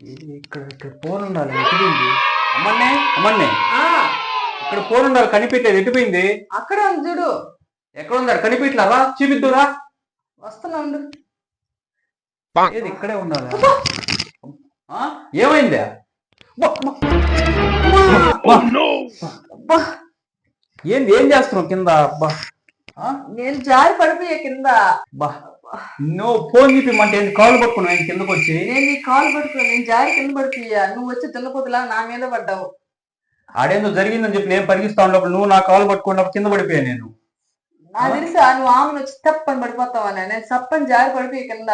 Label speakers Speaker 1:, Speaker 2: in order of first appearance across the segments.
Speaker 1: ఇక్కడ ఇక్కడ ఫోన్ ఉండాలి ఎటుపోయింది? అమ్మన్నే అమ్మన్నే.
Speaker 2: ఆ.
Speaker 1: ఇక్కడ ఫోన్ ఉండాలి కనిపెట్టేది ఎటుపోయింది?
Speaker 2: అక్కడే ఉంది చూడు.
Speaker 1: ఎక్కడ ఉండాలి కనిపెట్టలారా చూపిద్దురా
Speaker 2: వస్తున్నా ఉండు.
Speaker 1: ఏది ఇక్కడే ఉండాలి? ఆ? ఏమైంది? ఏంది ఏం చేస్తున్నావు కింద? అబ్బా ఆ?
Speaker 2: నేను జారి పడిపోయా కింద.
Speaker 1: బా. నువ్వు ఫోన్ చూపిమంటే కాలు పట్టుకున్నావు? ఏంది కిందకు వచ్చి?
Speaker 2: నేను నీ కాలు పడుతున్నా నేను జారి కింద పడిపోయా. నువ్వు వచ్చి తిన్నపోతులా నా మీద పడ్డావు.
Speaker 1: ఆడేందో జరిగిందని చెప్పి నేను పరిగిస్తా ఉన్నప్పుడు నువ్వు నా కాలు పట్టుకున్నప్పుడు కింద పడిపోయా నేను.
Speaker 2: నాకు తెలుసా? నువ్వు ఆమెను వచ్చి తప్పని పడిపోతావని నేను తప్పని జారి పడిపోయా కింద.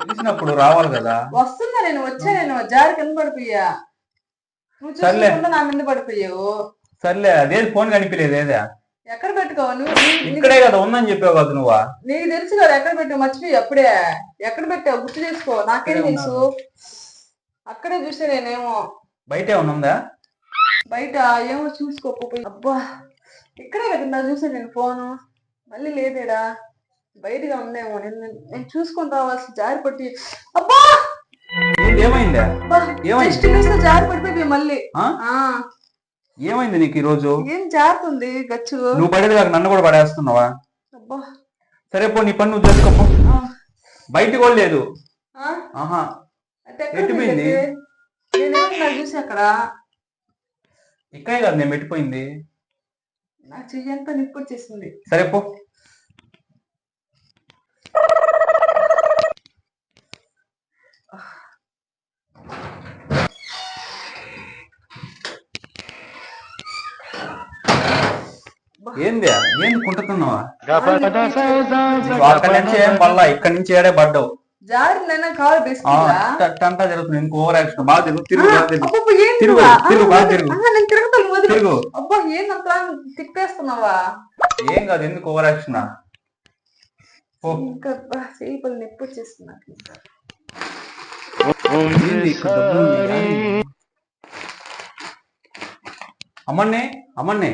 Speaker 1: తెలిసినప్పుడు రావాలి కదా.
Speaker 2: వస్తున్నా నేను వచ్చా నేను జారి కింద పడిపోయా. నువ్వు. చూసుకుంటా నా మీద పడిపోయావు.
Speaker 1: సర్లే అదేది? ఫోన్ కనిపించలేదు ఏదా
Speaker 2: ఎక్కడ పెట్టుకోవు? నువ్వు
Speaker 1: ఇక్కడే కదా ఉందని చెప్పావు కదా నువ్వా?
Speaker 2: నీకు తెలుసు కదా ఎక్కడ పెట్టావు? మర్చిపోయి అప్పుడే ఎక్కడ పెట్టావు? గుర్తు చేసుకో. నాకేం తెలుసు? అక్కడే చూసా నేనేమో
Speaker 1: బయటే ఉందా?
Speaker 2: బయట ఏమో చూసుకోకపోయి అబ్బా ఇక్కడే కదా నా చూసా నేను ఫోను. మళ్ళీ లేదేడా? బయటగా ఉందేమో. నేను నేను చూసుకొని రావాల్సి జారి పట్టి అబ్బా!
Speaker 1: ఏమైందా?
Speaker 2: జస్ట్ మిస్ జారి పడిపోయి మళ్ళీ.
Speaker 1: ఏమైంది నీకు ఈ రోజు
Speaker 2: ఏం జారుతుంది గచ్చు?
Speaker 1: నువ్వు పడేది కాక నన్ను కూడా పడేస్తున్నావా?
Speaker 2: అబ్బా.
Speaker 1: సరే పో నీ పని నువ్వు చేసుకోపో
Speaker 2: ఆ.
Speaker 1: బయటికి కూడా లేదు.
Speaker 2: ఆ?
Speaker 1: ఆహా.
Speaker 2: అయితే ఎక్కడ
Speaker 1: ఎటు పోయింది?
Speaker 2: పోయింది? నేనేమన్నా చూసి అక్కడ?
Speaker 1: ఇక్కడే కదా నేను పెట్టిపోయింది.
Speaker 2: నా చెయ్యి అంతా నిప్పు వచ్చేసింది
Speaker 1: సరే పో. ఏంది? ఏంది కుంటున్నావా నువ్వు అక్కడి నుంచి ఏం మళ్ళా ఇక్కడి నుంచి ఏడే పడ్డావు.
Speaker 2: జారిందైనా కాలు
Speaker 1: ఆ,
Speaker 2: బెస్ట్గా
Speaker 1: అట్ట అంతా జరుగుతుంది. ఇంకో ఓవర్ యాక్షన్. బాగా తిరుగు తిరుగు బాగా తిరుగు.
Speaker 2: అబ్బబ్బా, ఏంటి
Speaker 1: తిరుగు,
Speaker 2: నువ్వా?
Speaker 1: తిరుగు,
Speaker 2: ఆ,
Speaker 1: బాగా తిరుగు.
Speaker 2: ఆ, నేను తిరుగుతాను వదిలు.
Speaker 1: తిరుగు.
Speaker 2: అబ్బా ఏందంతా తిప్పేస్తున్నావా?
Speaker 1: ఏం కాదు ఎందుకు ఓవర్ యాక్షన్?
Speaker 2: నొప్పి?
Speaker 1: అమ్మన్నే అమ్మన్నే.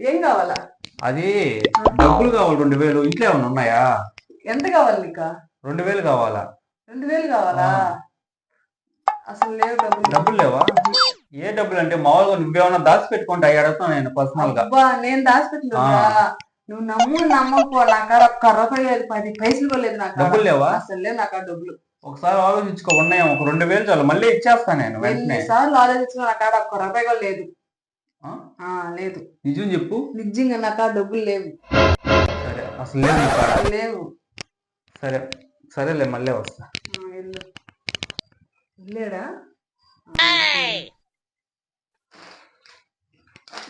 Speaker 2: ఏం కావాలా?
Speaker 1: అది డబ్బులు కావాలి రెండు వేలు. ఇంట్లో ఏమైనా ఉన్నాయా?
Speaker 2: ఎంత కావాలి నీకు?
Speaker 1: రెండు వేలు కావాలా?
Speaker 2: రెండు వేలు కావాలా? అసలు లేవు డబ్బులు.
Speaker 1: డబ్బులు లేవా? ఏ డబ్బులు అంటే మామూలుగా నువ్వేమన్నా దాచి పెట్టుకుంటే అడుగుతాను నేను పర్సనల్గా
Speaker 2: అబ్బా నేను దాచిపెట్టినా నువ్వు నమ్ము నమ్మకు నా కాడ ఒక్క రూపాయి లేదు పది పైసలు కూడా లేదు నాకు.
Speaker 1: డబ్బులు లేవా?
Speaker 2: అసలు లేవు నాకు ఆ డబ్బులు.
Speaker 1: ఒకసారి ఆలోచించుకో ఉన్నాయేమో ఒక రెండు వేలు చాలు. మళ్ళీ ఇచ్చేస్తాను నేను వెంటనే.
Speaker 2: ఎన్నిసార్లు ఆలోచించిన నా కాడ ఒక్క రూపాయి కూడా లేదు. లేదు.
Speaker 1: నిజం చెప్పు.
Speaker 2: నిజంగా నా కాడ డబ్బులు లేవు.
Speaker 1: సరే అసలు కాడ.
Speaker 2: లేవు.
Speaker 1: సరే సరేలే మళ్ళీ వస్తా.
Speaker 2: ఆ, వెళ్ళు. వెళ్ళాడా?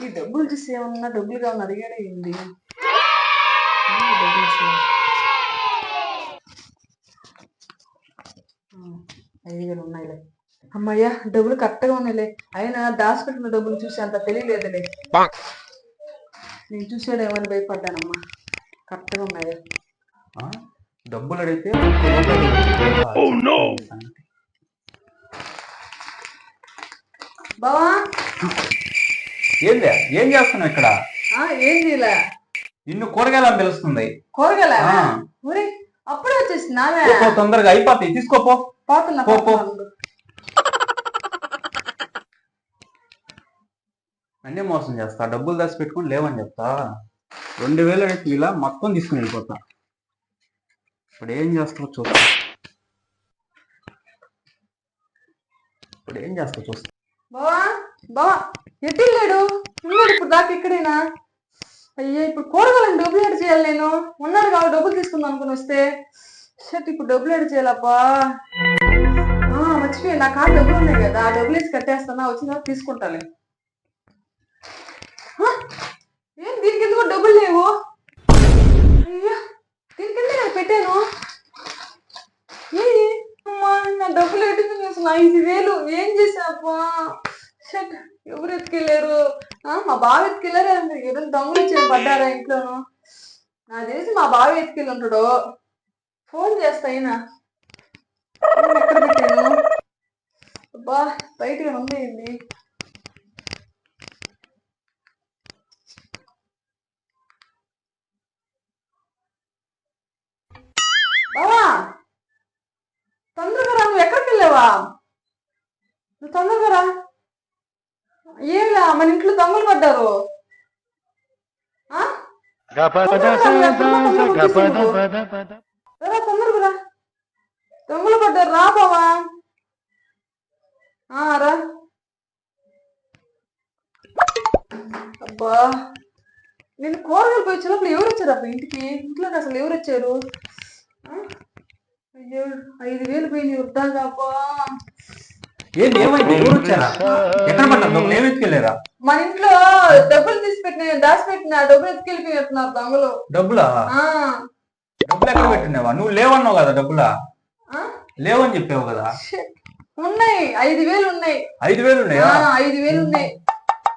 Speaker 2: ఈ డబ్బులు చూసి ఏమన్నా డబ్బులు కావాలని అడిగాడే? ఆ, ఐదు వేలు ఉన్నాయిలే. అమ్మయ్యా డబ్బులు కరెక్ట్గా ఉన్నాయిలే. అయినా దాచిపెట్టిన డబ్బులు చూసి అంత తెలియలేదులే. నేను చూసాడేమని భయపడ్డానమ్మా. కరెక్ట్గా ఉన్నాయా?
Speaker 1: డబ్బులు అడిగితే. సంగతి.
Speaker 2: బావా?
Speaker 1: ఏందే? ఏం చేస్తున్నావు ఇక్కడ?
Speaker 2: ఆ, ఏం చేయలే.
Speaker 1: నిన్ను కూరగాయలు పిలుస్తుంది.
Speaker 2: కూరగాయల? అప్పుడే
Speaker 1: పో, తొందరగా అయిపోతాయి. తీసుకోపో
Speaker 2: పోతున్నా
Speaker 1: అన్నీ మోసం చేస్తా. డబ్బులు దాచి పెట్టుకొని లేవని చెప్తా. రెండు వేలు అడిగితే ఇలా మొత్తం తీసుకుని వెళ్ళిపోతా. ఇప్పుడు ఏం చేస్తావు చూస్తా. ఇప్పుడు ఏం చేస్తావు చూస్తా.
Speaker 2: బావా బావా ఎట్టి లేడు? ఉన్నాడు ఇప్పుడు దాకా ఇక్కడేనా? అయ్యే ఇప్పుడు కూరగాయలను డబ్బులు ఎడ్ చేయాలి నేను. ఉన్నాడు కాబట్టి డబ్బులు తీసుకుందాం అనుకుని వస్తే. షట్ ఇప్పుడు డబ్బులు ఎడ్ చేయాలబ్బా. మర్చిపోయి నా కాడ డబ్బులు ఉన్నాయి కదా. ఆ డబ్బులు వేసి కట్టేస్తానా. వచ్చిన తీసుకుంటాను తీసుకుంటాలే. ఏం దీనికి ఎందుకు డబ్బులు లేవు? అయ్యా దీనికి ఎందుకు నేను పెట్టాను? ఏ అమ్మా నా డబ్బులు ఎట్టింది అసలు ఐదు వేలు. ఏం చేసాపా షట్ ఎవరు ఎత్తుకెళ్ళారు? మా బావ ఎత్తుకెళ్ళారు ఎవరైనా దొంగలు వచ్చి పడ్డారా ఇంట్లోను? నాకు తెలిసి మా బావ ఎత్తుకెళ్ళి ఉంటాడు. ఫోన్ చేస్తా అయినా ఫోన్ ఎక్కడ పెట్టాను? అబ్బా బయటగా ఉంది ఏంది బావా తొందరగా రా నువ్వు ఎక్కడికి వెళ్ళావా నువ్వు తొందరగా రా. ఏమిలా మన ఇంట్లో దొంగలు పడ్డారు. ఆ? రా తొందరగా రా దొంగలు పడ్డారు రా బావా. రా. అబ్బా. నేను కూరగాయలు పోయి వచ్చినప్పుడు ఎవరు వచ్చారు అబ్బా ఇంటికి? ఇంట్లోకి అసలు ఎవరు వచ్చారు? అయ్యో ఐదు వేలు పోయినాయి వద్దాగా అబ్బా.
Speaker 1: ఏంది ఏమైంది? ఎవరు వచ్చారా? ఎక్కడ పడ్డారు? దొంగలు ఏమి ఎత్తుకెళ్ళారా
Speaker 2: మన ఇంట్లో డబ్బులు తీసి పెట్టిన దాచి పెట్టిన డబ్బులు ఎత్తుకెళ్ళిపోతున్నారు దొంగలు.
Speaker 1: డబ్బులా? డబ్బులు ఎక్కడ పెట్టినావా? నువ్వు లేవన్నావు కదా డబ్బులా?
Speaker 2: ఆ?
Speaker 1: లేవని చెప్పావు కదా.
Speaker 2: ఉన్నాయి ఐదు వేలు ఉన్నాయి.
Speaker 1: ఐదు వేలు ఉన్నాయా?
Speaker 2: ఐదు వేలు ఉన్నాయి.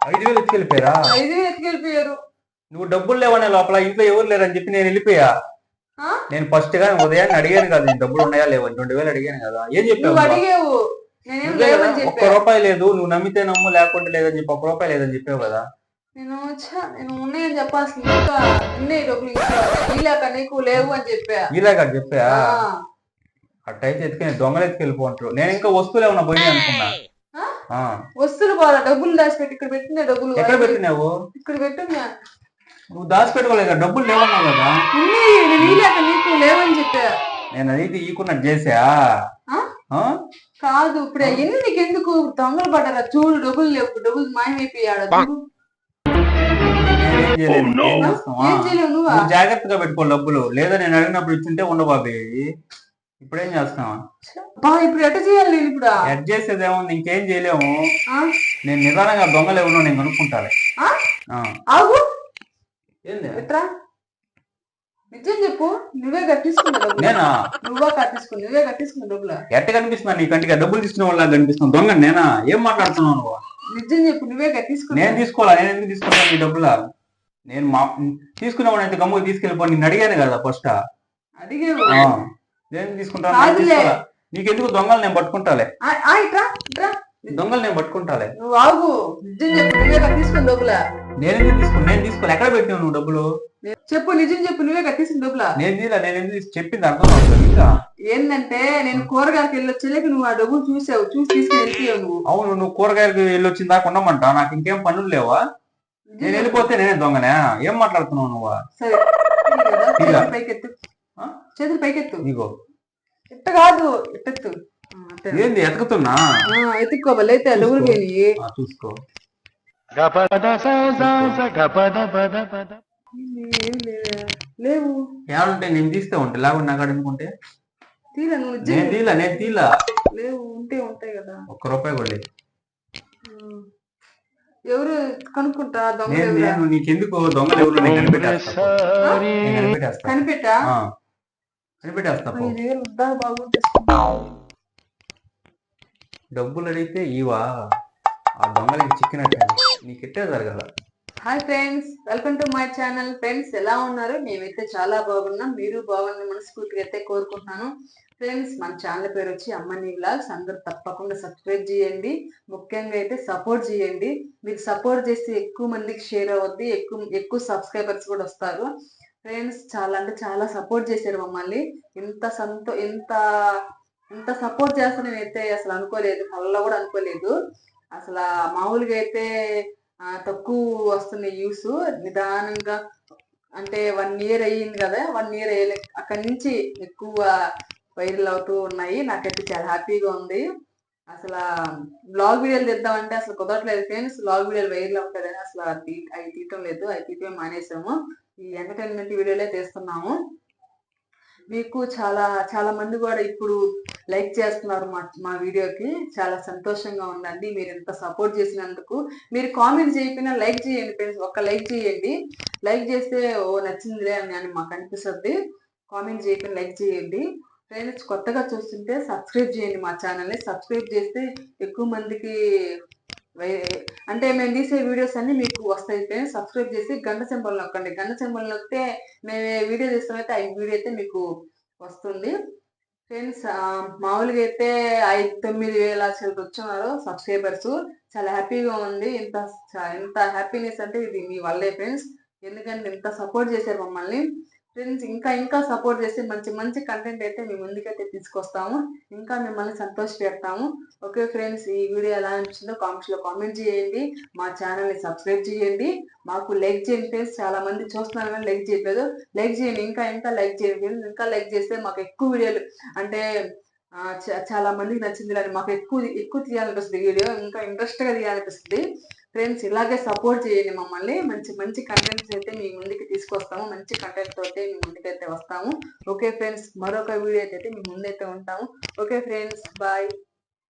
Speaker 1: ఐదు వేలు ఎత్తుకెళ్ళిపోయారా?
Speaker 2: ఐదు వేలు ఎత్తుకెళ్ళిపోయారు.
Speaker 1: నువ్వు డబ్బులు లేవనే లోపల ఇంట్లో ఎవరు లేరని చెప్పి నేను వెళ్ళిపోయా? నేను ఫస్ట్గా ఉదయాన్నే అడిగాను కదా నేను డబ్బులు ఉన్నాయా లేవని రెండు వేలు అడిగాను కదా. ఏం చెప్పావు?
Speaker 2: అడిగావు.
Speaker 1: ఒక్క
Speaker 2: చెప్పా.
Speaker 1: రూపాయి లేదు నువ్వు నమ్మితే నమ్ము లేకుంటే లేదని చెప్పి ఒక్క రూపాయి లేదని చెప్పావు కదా.
Speaker 2: నేను నేను ఉన్నాయని చెప్పాల్సింది ఇంకా ఉన్నాయి డబ్బులు ఇంకా. వీలాక నీకు లేవు అని చెప్పా.
Speaker 1: ఇలాగ చెప్పా? అట్టయితే ఎత్తుకుని దొంగలు ఎత్తుకెళ్ళిపోంటారు నేను ఇంకా వస్తువులు ఏమన్నా పోయినాయి అనుకున్నా.
Speaker 2: వస్తువులు బాగా డబ్బులు దాచిపెట్టి ఇక్కడ పెట్టిన డబ్బులు.
Speaker 1: ఎక్కడ పెట్టినావు?
Speaker 2: ఇక్కడ పెట్టున్నా
Speaker 1: నువ్వు దాచిపెట్టుకోలేదు కదా, డబ్బులు లేవన్నావు కదా
Speaker 2: ఉన్నాయి నేను నీకు లేవని చెప్పా
Speaker 1: నేను అది ఈకున్నట్టు చేసా
Speaker 2: ఆ?
Speaker 1: ఆ?
Speaker 2: కాదు ఇప్పుడు ఎన్ని నీకు ఎందుకు దొంగలు పడ్డారా చూడు డబ్బులు లేవు డబ్బులు మాయమైపోయాడు చూడు.
Speaker 1: నేనేం చేయలేను.
Speaker 2: ఆ?
Speaker 1: ఏం చేస్తావా?
Speaker 2: ఏం చేయలేవు నువ్వా
Speaker 1: నువ్వు జాగ్రత్తగా పెట్టుకో డబ్బులు లేదా నేను అడిగినప్పుడు ఇచ్చుంటే ఉండబాబే ఇప్పుడేం చేస్తావా
Speaker 2: బా ఇప్పుడు ఎట్ట చేయాలి నేను ఇప్పుడు
Speaker 1: ఎడ్ చేసేది ఏముంది ఇంకేం చేయలేము
Speaker 2: ఆ?
Speaker 1: నేను నిదానంగా దొంగలు ఎవరో నేను కనుక్కుంటాలే
Speaker 2: ఆ? ఆగు ఎట్రా? నిజం చెప్పు నువ్వే
Speaker 1: నేనా?
Speaker 2: నువ్వే కట్టించుకుని నువ్వే కట్టించుకున్న డబ్బులు?
Speaker 1: ఎట్ట కనిపిస్తున్నా నీ కంటిగా డబ్బులు తీసుకునే వాళ్ళ కనిపిస్తున్నా. దొంగ నేనా? ఏం మాట్లాడుతున్నావు నువ్వు?
Speaker 2: నిజం చెప్పు నువ్వే కట్టించుకున్నా
Speaker 1: నేను తీసుకోవాలా? నేను ఎందుకు తీసుకుంటాను నీ డబ్బులా? నేను మా తీసుకునేవాడు అయితే గమ్ముగా తీసుకెళ్ళిపో. నేను అడిగాను కదా ఫస్ట్
Speaker 2: అడిగేవు.
Speaker 1: నేను తీసుకుంటాను? నీకెందుకు దొంగలు నేను పట్టుకుంటాలే? దొంగలు నేను పట్టుకుంటాలే.
Speaker 2: నువ్వు ఆగు. నిజం చెప్పు నువ్వే కట్టించుకున్న డబ్బుల?
Speaker 1: నేను తీసుకున్నా నేను తీసుకోవాలి ఎక్కడ పెట్టినావు నువ్వు డబ్బులు?
Speaker 2: చెప్పు నిజం చెప్పు. నువ్వే కట్టించిన డబ్బుల.
Speaker 1: నేను తీలా నేను ఎందుకు చెప్పింది అర్థం అవుతుంది ఇంకా
Speaker 2: ఏంటంటే నేను కూరగాయలకి వెళ్ళి వచ్చేలేక నువ్వు ఆ డబ్బులు చూసావు. చూసి తీసుకుని వెళ్ళిపోయావు నువ్వు.
Speaker 1: అవును నువ్వు కూరగాయలకు వెళ్ళి వచ్చిన దాకా ఉండమంట. నాకు ఇంకేం పనులు లేవా? నేను. వెళ్ళిపోతే నేనే దొంగనే. ఏం మాట్లాడుతున్నావు నువ్వు?
Speaker 2: సరే
Speaker 1: ఇలా.
Speaker 2: చేతులు పైకెత్తు.
Speaker 1: ఆ?
Speaker 2: చేతులు పైకెత్తు.
Speaker 1: నీకో
Speaker 2: ఇట్ట కాదు ఇట్టెత్తు ఆ, అట్టే.
Speaker 1: ఏంది ఎతుకుతున్నా?
Speaker 2: ఆ, ఎత్తుక్కోవాలి అయితే ఆ డబ్బులు పోయినాయి
Speaker 1: ఆ, చూసుకో.
Speaker 2: లేవే.
Speaker 1: ఏడుంటే నేను తీస్తే ఉంటే లేకుండా నాకు అనుకుంటే
Speaker 2: నువ్వు
Speaker 1: నేను తీలా నేను తీలా?
Speaker 2: లేవు ఉంటే ఉంటాయి కదా.
Speaker 1: ఒక్క రూపాయి కూడా లేదు.
Speaker 2: ఎవరు కనుక్కుంటా దొంగ
Speaker 1: నేను
Speaker 2: ఎవరా?
Speaker 1: నేను నీకెందుకు? దొంగలు ఎవరు? నేను కనిపెట్టేస్తా. నేను కనిపెట్టేస్తా.
Speaker 2: కనిపెట్టా?
Speaker 1: ఆ, కనిపెట్టేస్తా పో.
Speaker 2: ఐదు వేలు వద్దా బాగుంటే
Speaker 1: డబ్బులు అడిగితే ఇవా? ఆ దొంగలకి చిక్కినట్టు నీకు జరగాల?
Speaker 2: Hi friends welcome to my channel. Friends ఎలా ఉన్నారు? మేమైతే చాలా బాగున్నాం. మీరు బాగుందని మనస్ఫూర్తిగా అయితే కోరుకుంటున్నాను. ఫ్రెండ్స్ మన ఛానల్ పేరు వచ్చి అమ్మని వ్లాగ్స్. అందరూ తప్పకుండా సబ్స్క్రైబ్ చేయండి. ముఖ్యంగా అయితే సపోర్ట్ చేయండి. మీరు సపోర్ట్ చేస్తే ఎక్కువ మందికి షేర్ అవుద్ది. ఎక్కువ ఎక్కువ సబ్స్క్రైబర్స్ కూడా వస్తారు. ఫ్రెండ్స్ చాలా అంటే చాలా సపోర్ట్ చేశారు మమ్మల్ని. ఇంత సంతో ఇంత ఇంత సపోర్ట్ చేస్తా నేనైతే అసలు అనుకోలేదు. కళ్ళలో కూడా అనుకోలేదు. అసలు మామూలుగా అయితే తక్కువ వస్తుంది యూస్ నిదానంగా అంటే వన్ ఇయర్ అయ్యింది కదా వన్ ఇయర్ అయ్యే అక్కడి నుంచి ఎక్కువ వైరల్ అవుతూ ఉన్నాయి. నాకైతే చాలా హ్యాపీగా ఉంది. అసలు బ్లాగ్ వీడియోలు తెద్దామంటే అసలు కుదరట్లేదు ఫ్రెండ్స్. బ్లాగ్ వీడియోలు వైరల్ అవుతాయని అసలు అవి తీయటం లేదు. అవి తీయటమే మానేసాము. ఈ ఎంటర్టైన్మెంట్ వీడియోలే తీస్తున్నాము. మీకు చాలా చాలా మంది కూడా ఇప్పుడు లైక్ చేస్తున్నారు మా మా వీడియోకి. చాలా సంతోషంగా ఉందండి. మీరు ఎంత సపోర్ట్ చేసినందుకు. మీరు కామెంట్ చేయకపోయినా లైక్ చేయండి ఫ్రెండ్స్. ఒక్క లైక్ చేయండి. లైక్ చేస్తే ఓ నచ్చిందిలే అని అని మాకు అనిపిస్తుంది. కామెంట్ చేయకుండా లైక్ చేయండి. ఫ్రెండ్స్ కొత్తగా చూస్తుంటే సబ్స్క్రైబ్ చేయండి మా ఛానల్ని. సబ్స్క్రైబ్ చేస్తే ఎక్కువ మందికి అంటే మేము తీసే వీడియోస్ అన్ని మీకు వస్తాయి ఫ్రెండ్స్. సబ్స్క్రైబ్ చేసి గంట సింబల్ నొక్కండి. గంట సింబల్ నొక్కితే మేము వీడియో తీస్తామైతే ఆ వీడియో అయితే మీకు వస్తుంది. ఫ్రెండ్స్ మామూలుగా అయితే ఐదు తొమ్మిది వేల చిల్లర వచ్చున్నారు సబ్స్క్రైబర్స్ చాలా హ్యాపీగా ఉంది ఇంత ఇంత హ్యాపీనెస్ అంటే ఇది మీ వల్లే ఫ్రెండ్స్ ఎందుకంటే ఇంత సపోర్ట్ చేశారు మమ్మల్ని. ఫ్రెండ్స్ ఇంకా ఇంకా సపోర్ట్ చేస్తే మంచి మంచి కంటెంట్ అయితే మీ ముందుకైతే తీసుకొస్తాము. ఇంకా మిమ్మల్ని సంతోష పెడతాము. ఓకే ఫ్రెండ్స్ ఈ వీడియో ఎలా అనిపించిందో కామెంట్స్లో కామెంట్ చేయండి. మా ఛానల్ని సబ్స్క్రైబ్ చేయండి. మాకు లైక్ చేయండి ఫ్రెండ్స్ చాలా మంది చూస్తున్నారు కానీ లైక్ చేయట్లేదు. లైక్ చేయండి. ఇంకా ఇంకా లైక్ చేయండి ఇంకా లైక్ చేస్తే మాకు ఎక్కువ వీడియోలు అంటే చ- చాలా మందికి నచ్చింది కానీ మాకు ఎక్కువ ఎక్కువ తీయాలనిపిస్తుంది వీడియో. ఇంకా ఇంట్రెస్ట్గా తీయాలనిపిస్తుంది. ఫ్రెండ్స్ ఇలాగే సపోర్ట్ చేయండి మమ్మల్ని. మంచి మంచి కంటెంట్స్ అయితే మీ ముందుకి తీసుకొస్తాము. మంచి కంటెంట్ తోటి మీ ముందుకైతే వస్తాము. ఓకే ఫ్రెండ్స్ మరొక వీడియో అయితే మీ ముందైతే ఉంటాము. Okay friends bye